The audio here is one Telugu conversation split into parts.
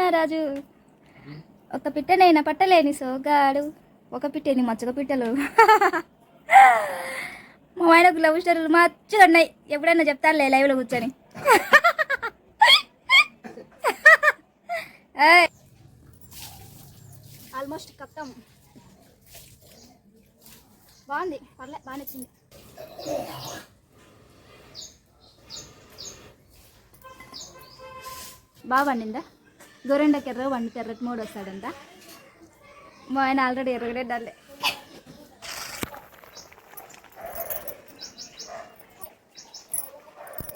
నా రాజు. ఒక పిట్టనైనా పట్టలేని సోగాడు. ఒక పిట్టని మచ్చక పిట్టలు. మా ఆయనకు లవ్ స్టోరీలు మచ్చగా ఉన్నాయి. ఎప్పుడైనా చెప్తానులే లైవ్లో కూర్చొని. ఆల్మోస్ట్ కప్తాం. బాగుంది. పర్లే బాగా నచ్చింది బాగా పండిందా? గోరెండకి ఎర్ర వండితే ఎర్రటి మూడు వస్తాడంట. మా ఆయన ఆల్రెడీ ఎర్రగడే డల్లే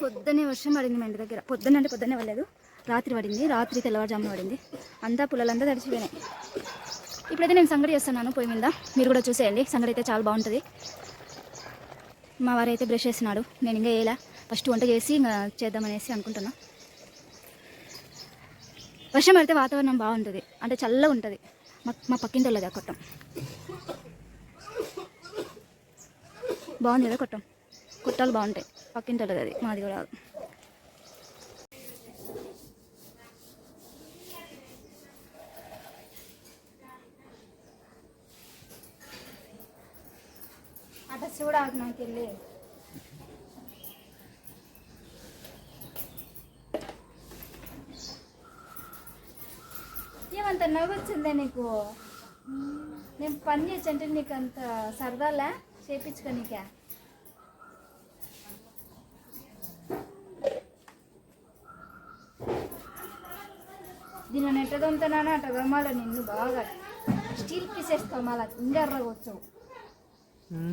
పొద్దున్నే వర్షం పడింది మా ఇంటి దగ్గర. పొద్దున్న అంటే పొద్దున్నే పడలేదు. రాత్రి పడింది. రాత్రి తెల్లవారుజామున పడింది. అంతా పుల్లలంతా తడిచిపోయినాయి. ఇప్పుడైతే నేను సంగడి చేస్తున్నాను పొయ్యి మీద. మీరు కూడా చూసేయండి. సంగడి అయితే చాలా బాగుంటుంది. మా వారైతే బ్రష్ చేస్తున్నాడు. నేను ఇంకా వేయలా. ఫస్ట్ వంట చేసి ఇంకా చేద్దామనేసి అనుకుంటున్నా. వర్షం పడితే వాతావరణం బాగుంటుంది. అంటే చల్లగా ఉంటుంది. మా మా పక్కింటి వాళ్ళది కొట్టం. బాగుంది కదా కొట్టం? కొట్టాలు బాగుంటాయి. పక్కింటి వాళ్ళది అది. మాది కూడా అడ్రస్ అట్లా చూడాలి నాకు వెళ్ళి వచ్చిందే నీకు? నేను పని చేసి అంటే నీకు అంత సరదాలా? చేపించుకోనీకా నీకే? ఎట్ట దొంతనానో అట్ట దొమ్మాల నిన్ను బాగా స్టీల్ పీసెస్ తోమాల ఇంగర్రగా వచ్చావు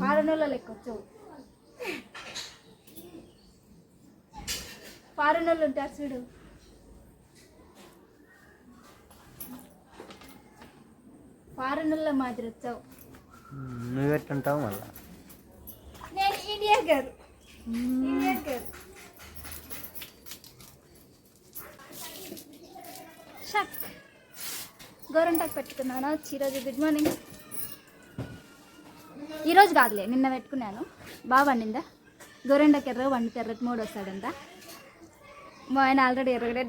పారనోళ్ళ లెక్క వచ్చావు పారనోళ్ళు ఉంటారు చూడు. పారనోళ్ళ మాదిరి వచ్చావు. నువ్వు ఎట్టుంటావు మళ్ళా? నేను ఇండియా గారు. ఇండియా షక్. గోరంటాకు పెట్టుకున్నాను? వచ్చి ఈరోజు గుడ్ మార్నింగ్. ఈరోజు కాదులే నిన్న పెట్టుకున్నాను. బాగా వండిందా? గోరెండకి ఎర్ర వండితే ఎర్రటి మూడు వస్తాడంట. మా ఆయన ఆల్రెడీ ఎర్రగడే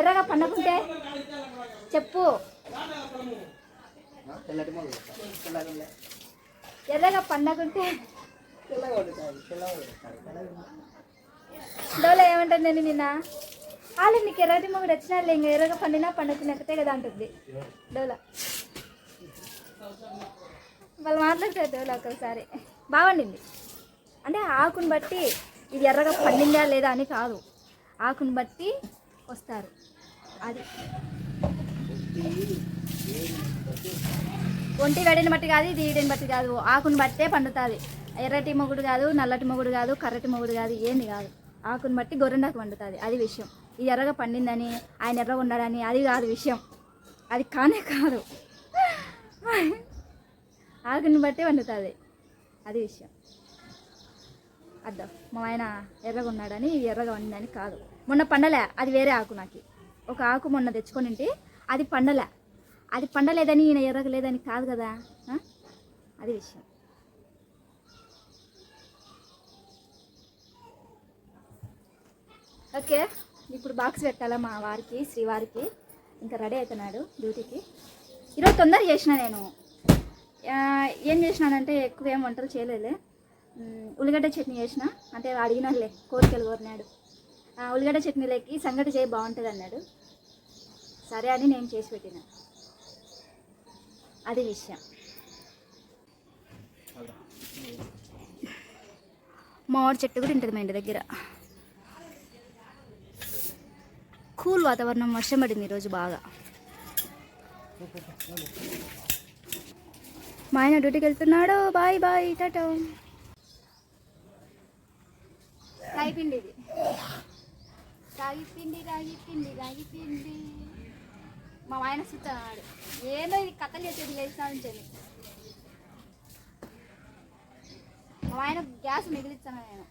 ఎర్రగా పండకుంటే చెప్పు. ఎర్రగా పండకుంటే? డోలో ఏమంటాను నేను నిన్న? వాళ్ళు నీకు ఎర్రటి మొగుడు వచ్చినా ఇంకా ఎర్రగా పండినా పండుకున్నట్టే కదా అంటుంది. డోలా. వాళ్ళు మాట్లాడతారు డోలా ఒకసారి. బాగుండింది అంటే ఆకుని బట్టి ఇది ఎర్రగా పండిందా లేదా అని కాదు. ఆకుని బట్టి వస్తారు. అది. ఒంటి వేడిని బట్టి కాదు ఇది ఈడిని బట్టి కాదు. ఆకుని బట్టే పండుతుంది. ఎర్రటి మొగుడు కాదు నల్లటి మొగుడు కాదు కర్రటి మొగుడు కాదు ఏంది కాదు. ఆకుని బట్టి గొర్రెండాకు పండుతుంది. అది విషయం. ఇది ఎర్రగా పండిందని ఆయన ఎర్రగా ఉన్నాడని అది కాదు విషయం. అది కానే కాదు. ఆకుని బట్టి వండుతుంది అది విషయం. అర్థం మా ఆయన ఎర్రగా ఉన్నాడని ఇది ఎర్రగా వండిందని కాదు. మొన్న పండలే అది వేరే ఆకు నాకు. ఒక ఆకు మొన్న తెచ్చుకొని ఉంటే అది పండలే. అది పండలేదని ఈయన ఎర్రగలేదని కాదు కదా అది విషయం. ఓకే ఇప్పుడు బాక్స్ పెట్టాలా మా వారికి శ్రీవారికి. ఇంకా రెడీ అవుతున్నాడు డ్యూటీకి. ఈరోజు తొందర చేసిన నేను. ఏం చేసినానంటే ఎక్కువ ఏం వంటలు చేయలేదులే. ఉల్లిగడ్డ చట్నీ చేసిన. అంటే అడిగినలే కోరికలు కోరినాడు. ఉల్లిగడ్డ చట్నీలోకి సంగటి చేయి బాగుంటుంది అన్నాడు సరే అని నేను చేసి పెట్టిన. అది విషయం. మామిడి చెట్టు కూడా ఉంటుంది మా ఇంటి దగ్గర. కూల్ వాతావరణం వర్షం పడింది ఈరోజు బాగా. మా ఆయన డ్యూటీకి వెళ్తున్నాడు. Bye bye tata. రాగిపిండి ఇది. రాగి పిండి రాగి పిండి రాగి పిండి. మా ఆయన చూస్తున్నాడు ఏదో ఇది కథలు చేసేది లేచినా ఉంచండి మా ఆయన గ్యాస్ మిగిలిస్తాను నేను.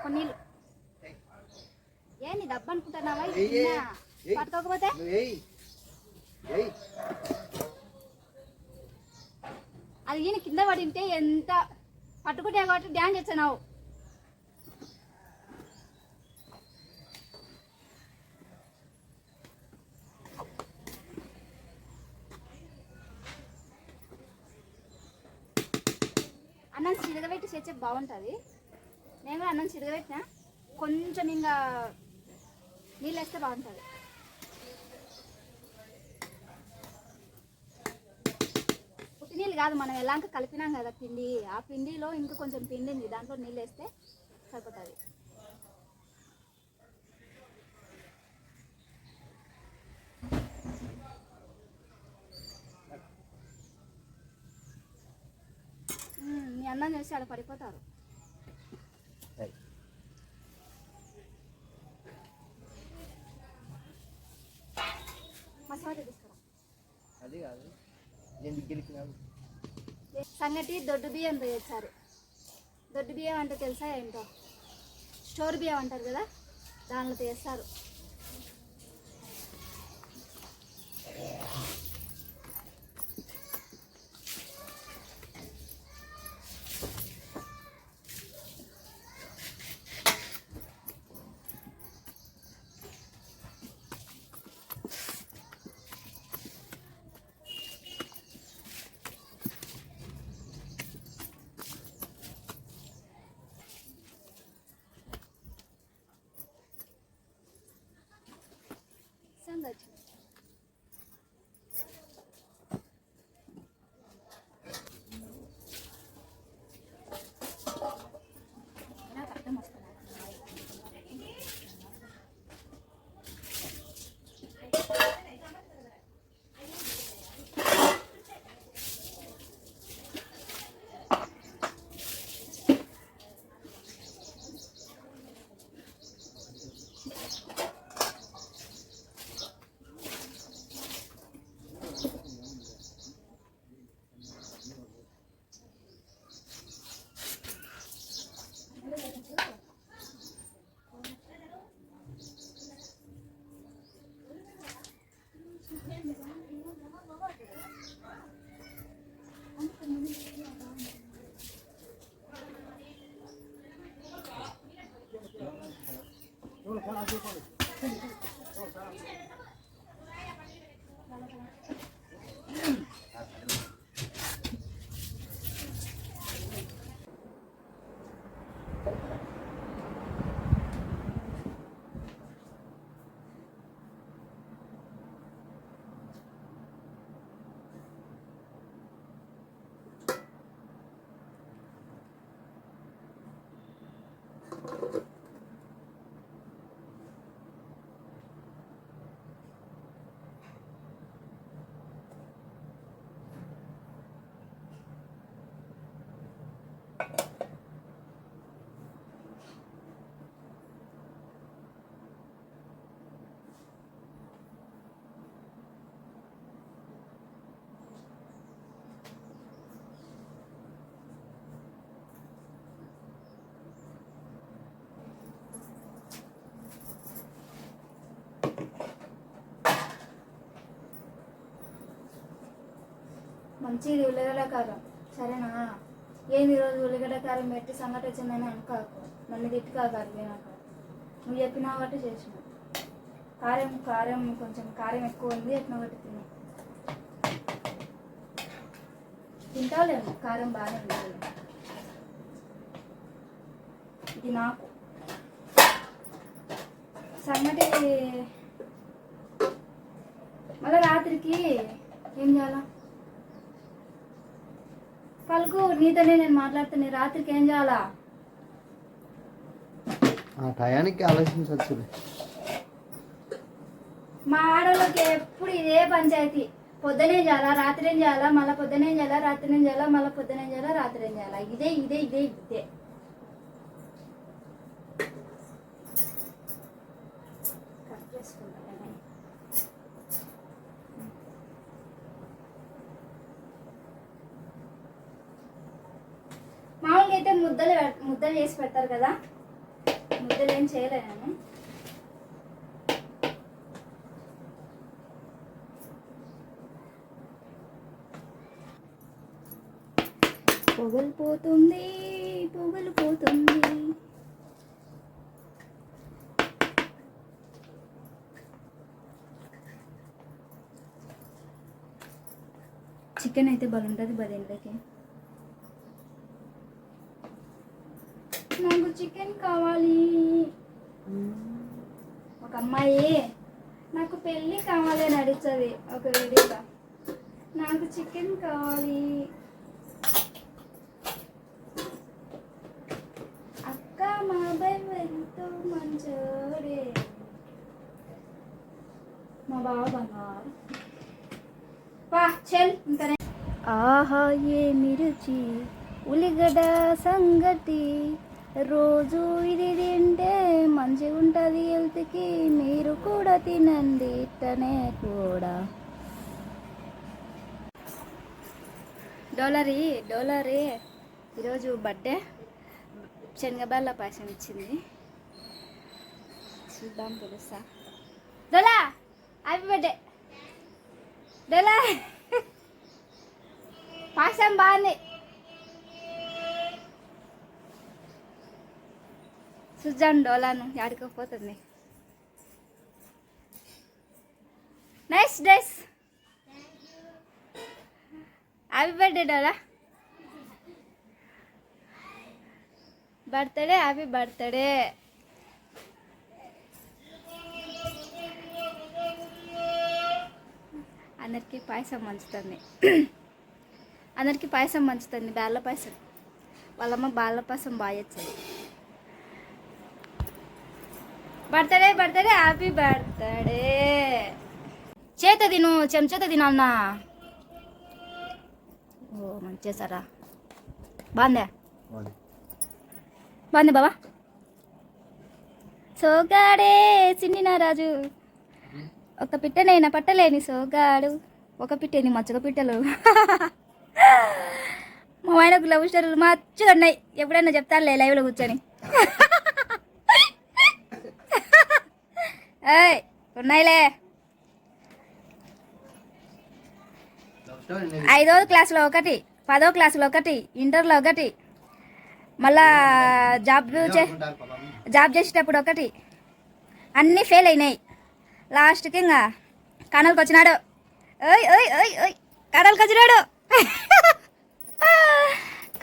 కొన్ని నీళ్ళు. ఏ నీ ఏయ్, పట్టుకోకపోతే? అది ఈయన కింద పడి ఉంటే ఎంత పట్టుకుంటే కాబట్టి డ్యాన్స్ చేస్తున్నావు. అన్నం చిరగబెట్టి చేస్తే బాగుంటుంది. నేను కూడా అన్నం చిరగబెట్టిన కొంచెం ఇంకా నీళ్ళు వేస్తే బాగుంటుంది ఉట్టి నీళ్ళు కాదు మనం ఎలాంక కలిపినాం కదా పిండి. ఆ పిండిలో ఇంకా కొంచెం పిండి ఉంది దాంట్లో నీళ్ళు వేస్తే సరిపోతుంది మీ అన్నం చేసి అలా పడిపోతారు సరే. మసాలా తీసుకురా అది కాదు ఎందుకు గెలిచినావు సంగటి దొడ్డు బియ్యం వేయించారు దొడ్డు బియ్యం అంటే తెలుసా ఏంటో? స్టోర్ బియ్యం అంటారు కదా? దానిలో వేస్తారు Pernah. మంచిది ఉల్లగల కారం సరేనా? ఏంది ఈరోజు ఉల్లిగడ్డ కారం పెట్టి సంగటి వచ్చిందని అనుకోకు నన్ను తిట్టు నాకు? నువ్వు చెప్పినా కాబట్టి చేసిన. కారం కారం కొంచెం కారం ఎక్కువ ఉంది ఎట్లా ఒకటి తిన్నా తింటావులేము కారం బాగానే ఉండాలి. ఇది నాకు. సంగటి మళ్ళీ రాత్రికి ఏం చేయాలా? పలుకు నీతోనే నేను మాట్లాడుతున్నా. రాత్రికి ఏం చేయాలా? ఆ టయానికి ఆలోచించవచ్చు మా ఆడవాళ్ళకి ఎప్పుడు ఇదే పంచాయతీ. పొద్దునే చేయాలా? రాత్రి ఏం చేయాలా? మళ్ళీ పొద్దునే చేయాలా? రాత్రి ఏం చేయాలా? మళ్ళీ పొద్దునే చేయాలా? రాత్రి ఏం చేయాలా? ఇదే ఇదే ఇదే ఇదే. ముద్దలు చేసి పెడతారు కదా. ముద్దలు ఏం చేయలేను పొగలు పోతుంది పొగలు పోతుంది. చికెన్ అయితే బాగుంటుంది బదింట్లోకి నాకు చికెన్ కావాలి. ఒక అమ్మాయి నాకు పెళ్ళి కావాలి అని అడుగుతుంది ఒక వీడియోలో. నాకు చికెన్ కావాలి. అక్క మా అబ్బాయి ఎంతో మంచోడే. మా బావ బంగారు. వా చెల్ ఇంకనే ఆహా ఏమి రుచి ఉలిగడ సంగతి. రోజు ఇది తింటే మంచిగా ఉంటుంది హెల్త్కి. మీరు కూడా తినండి ఇట్టనే కూడా. డోలరీ డోలరీ. ఈరోజు బర్త్డే. శనగబెల్ల పాయసం ఇచ్చింది. చూద్దాం తెలుసా? డోలా హ్యాపీ బర్త్డే. డోలా. పాయసం బాగుంది. సుజాన్ డోలాను ఆడుకోపోతుంది nice dress happy birthday Dola birthday happy birthday అందరికీ పాయసం మంచుతుంది అందరికీ పాయసం మంచుతుంది బాల పాయసం. వాళ్ళమ్మ బాల పాయసం బాగా వచ్చింది బర్త్డే బర్త్డే హ్యాపీ బర్త్డే. చేత తిను చెంచేత తినాలనా? ఓ మంచి చేశారా? బాగుందా? బాగుంది. బాబా సోగాడే చిన్ని రాజు. ఒక పిట్టనైనా పట్టలేని సోగాడు. ఒక పిట్టని మచ్చక పిట్టలు. మా ఆయనకు లవ్ స్టోరీలు మచ్చుగా ఉన్నాయి. ఎప్పుడైనా చెప్తానులే లైవ్లో కూర్చొని. ఏయ్ ఉన్నాయిలే. ఐదో క్లాస్లో ఒకటి పదో క్లాసులో ఒకటి ఇంటర్లో ఒకటి మళ్ళా జాబ్ చే జాబ్ చేసేటప్పుడు ఒకటి. అన్నీ ఫెయిల్ అయినాయి. లాస్ట్కి ఇంకా కనల్కి వచ్చినాడు. ఓయ్ ఓయ్ ఓయ్ ఓయ్ కడలకు వచ్చినాడు.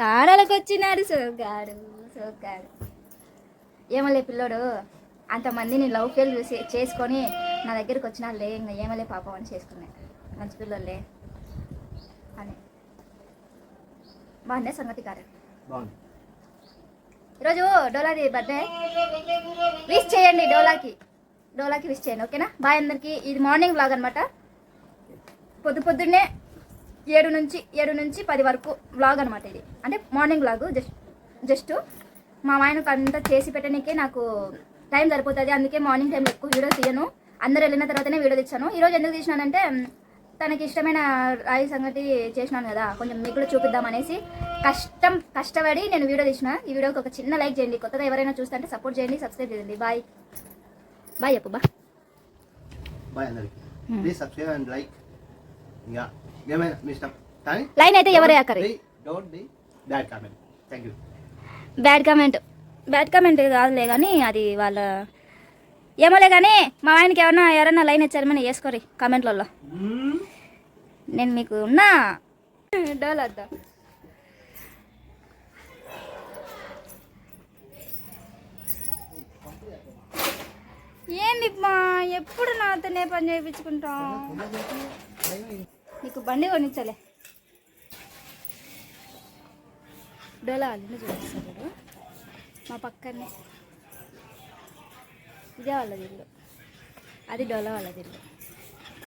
కాడలకు వచ్చినాడు సోగాడు సోగాడు ఏమలే పిల్లోడు. అంతమందిని లవ్ ఫెయిల్ చూసి చేసుకొని నా దగ్గరికి వచ్చినాడులే ఇంకా ఏమలే పాపం అని చేసుకున్నా. మంచి పిల్లోళ్ళే అని. బాగుండే సంగతి బాగుంది. ఈరోజు డోలాది బర్త్డే విష్ చేయండి డోలాకి. డోలాకి విష్ చేయండి ఓకేనా? బాయ్ అందరికి. ఇది మార్నింగ్ వ్లాగ్ అనమాట పొద్దు పొద్దున్నే ఏడు నుంచి ఏడు నుంచి పది వరకు వ్లాగ్ అనమాట ఇది. అంటే మార్నింగ్ వ్లాగ్ జస్ట్ జస్ట్ మా ఆయనకు అంతా చేసి పెట్టడానికే నాకు టైం సరిపోతుంది. అందుకే మార్నింగ్ టైం ఎక్కువ వీడియో తీయను. అందరు వెళ్ళిన తర్వాతనే వీడియో తెచ్చాను. ఈరోజు ఎందుకు తీసినానంటే తనకి ఇష్టమైన రాయి సంగతి చేసినాను కదా కొంచెం మీకు కూడా చూపిద్దాం అనేసి కష్టం కష్టపడి నేను వీడియో తీసిన. ఈ వీడియోకి ఒక చిన్న లైక్ చేయండి. కొత్తగా ఎవరైనా చూస్తుంటే సపోర్ట్ చేయండి సబ్స్క్రైబ్ చేయండి. బాయ్. బాయ్ చెప్పు బా. బాయ్ అందరికి. ప్లీజ్ సబ్స్క్రైబ్ అండ్ లైక్ ఇంకా ఏమైనా మీ ఇష్టం? కానీ లైన్ అయితే ఎవరే అక్కరి don't the bad comment thank you bad comment bad comment కాదులే కానీ అది వాళ్ళ ఏమోలే కానీ మా ఆయనకి ఎవరన్నా ఎవరన్నా లైన్ ఇచ్చారమని వేసుకోరి కామెంట్లలో. నేను మీకు ఉన్నా. డోల్ వద్దా. ఏంది మా ఎప్పుడు నాతోనే పని చేయించుకుంటాం నీకు బండి కొనిచ్చలే. డోలా చూపిస్తాను మా పక్కనే. ఇదే వాళ్ళది ఇల్లు అది డోలా వాళ్ళది ఇల్లు